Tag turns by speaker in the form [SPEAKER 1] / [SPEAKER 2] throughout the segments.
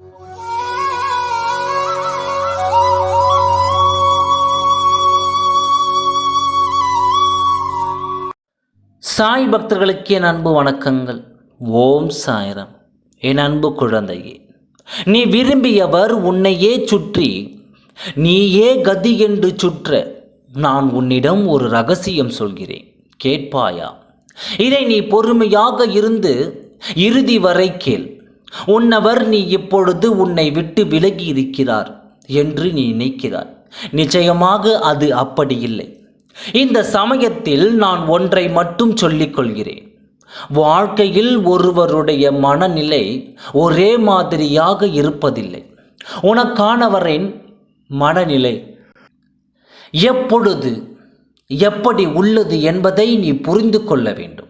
[SPEAKER 1] சாய் பக்தர்களுக்கு என் அன்பு வணக்கங்கள். ஓம் சாய்ராம். என் அன்பு குழந்தையே நீ விரும்பியவர் உன்னையே சுற்றி நீயே கதி என்று சுற்ற நான் உன்னிடம் ஒரு ரகசியம் சொல்கிறேன். கேட்பாயா? இதை நீ பொறுமையாக இருந்து இறுதி வரை கேள். உன்னவர் நீ இப்பொழுது உன்னை விட்டு விலகி இருக்கிறார் என்று நீ நினைக்கிறாய். நிச்சயமாக அது அப்படி இல்லை இந்த சமயத்தில் நான் ஒன்றை மட்டும் சொல்லிக் கொள்கிறேன் வாழ்க்கையில் ஒருவருடைய மனநிலை ஒரே மாதிரியாக இருப்பதில்லை. உனக்கானவரின் மனநிலை எப்பொழுது எப்படி உள்ளது என்பதை நீ புரிந்து கொள்ள வேண்டும்.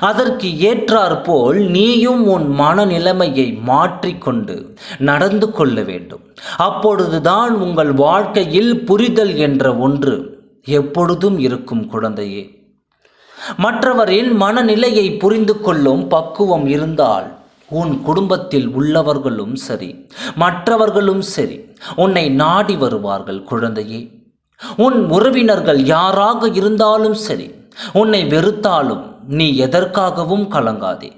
[SPEAKER 1] அதற்கு ஏற்றாற்போல் நீயும் உன் மனநிலைமையை மாற்றிக்கொண்டு நடந்து கொள்ள வேண்டும். அப்பொழுதுதான் உங்கள் வாழ்க்கையில் புரிதல் என்ற ஒன்று எப்பொழுதும் இருக்கும் குழந்தையே. மற்றவரின் மனநிலையை புரிந்து கொள்ளும் பக்குவம் இருந்தால் உன் குடும்பத்தில் உள்ளவர்களும் சரி மற்றவர்களும் சரி உன்னை நாடி வருவார்கள் குழந்தையே. உன் உறவினர்கள் யாராக இருந்தாலும் சரி உன்னை வெறுத்தாலும் நீ எதற்காகவும் கலங்காதே.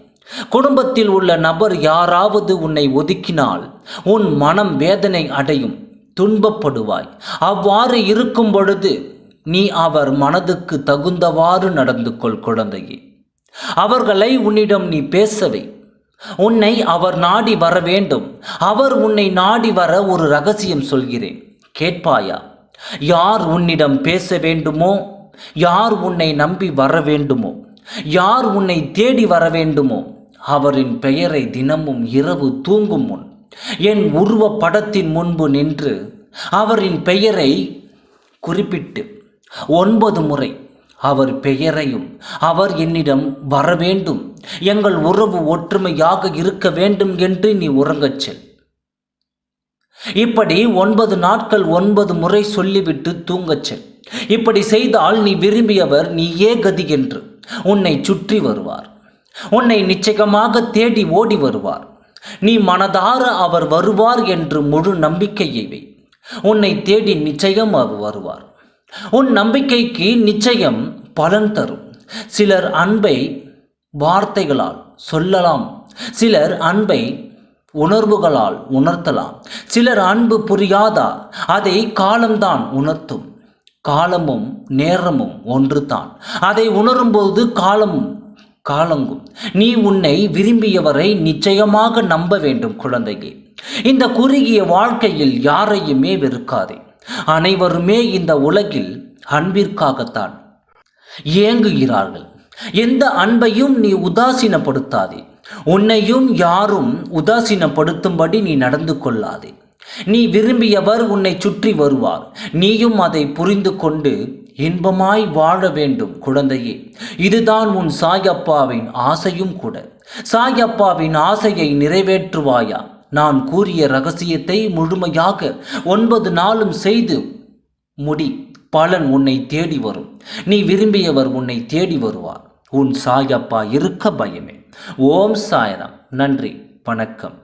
[SPEAKER 1] குடும்பத்தில் உள்ள நபர் யாராவது உன்னை ஒதுக்கினால் உன் மனம் வேதனை அடையும் துன்பப்படுவாய். அவ்வாறு இருக்கும் பொழுது நீ அவர் மனதுக்கு தகுந்தவாறு நடந்து கொள் குழந்தையே. அவர்களை உன்னிடம் நீ பேசவை. உன்னை அவர் நாடி வர வேண்டும். அவர் உன்னை நாடி வர ஒரு ரகசியம் சொல்கிறேன். கேட்பாயா? யார் உன்னிடம் பேச வேண்டுமோ? யார் உன்னை நம்பி வர வேண்டுமோ? யார் உன்னை தேடி வர வேண்டுமோ அவரின் பெயரை தினமும் இரவு தூங்கும் முன் என் உருவ படத்தின் முன்பு நின்று அவரின் பெயரை குறிப்பிட்டு ஒன்பது முறை அவர் பெயரையும் அவர் என்னிடம் வர வேண்டும் எங்கள் உறவு ஒற்றுமையாக இருக்க வேண்டும் என்று நீ உறங்கச் செல். இப்படி ஒன்பது நாட்கள் ஒன்பது முறை சொல்லிவிட்டு தூங்கச் செல். இப்படி செய்தால் நீ விரும்பியவர் நீயே கதி என்று. உன்னை சுற்றி வருவார். உன்னை நிச்சயமாக தேடி ஓடி வருவார். நீ மனதார அவர் வருவார் என்று முழு நம்பிக்கையை வை. உன்னை தேடி நிச்சயம் அவர் வருவார். உன் நம்பிக்கைக்கு நிச்சயம் பலன் தரும். சிலர் அன்பை வார்த்தைகளால் சொல்லலாம். சிலர் அன்பை உணர்வுகளால் உணர்த்தலாம். சிலர் அன்பு புரியாதா அதை காலம்தான் உணர்த்தும். காலமும் நேரமும் ஒன்றுதான். அதை உணரும்போது காலம் காலங்கும். நீ உன்னை விரும்பியவரை நிச்சயமாக நம்ப வேண்டும் குழந்தையே. இந்த குறுகிய வாழ்க்கையில் யாரையுமே வெறுக்காதே. அனைவருமே இந்த உலகில் அன்பிற்காகத்தான் ஏங்குகிறார்கள் எந்த அன்பையும் நீ உதாசீனப்படுத்தாதே. உன்னையும் யாரும் உதாசீனப்படுத்தும்படி நீ நடந்து கொள்ளாதே. நீ விரும்பியவர் உன்னை சுற்றி வருவார். நீயும் அதை புரிந்து கொண்டு இன்பமாய் வாழ வேண்டும் குழந்தையே. இதுதான் உன் சாயப்பாவின் ஆசையும் கூட. சாயப்பாவின் ஆசையை நிறைவேற்றுவாயா? நான் கூறிய ரகசியத்தை முழுமையாக ஒன்பது நாளும் செய்து முடி. பலன் உன்னை தேடி வரும். நீ விரும்பியவர் உன்னை தேடி வருவார். உன் சாயப்பா இருக்க பயமே. ஓம் சாயராம். நன்றி. வணக்கம்.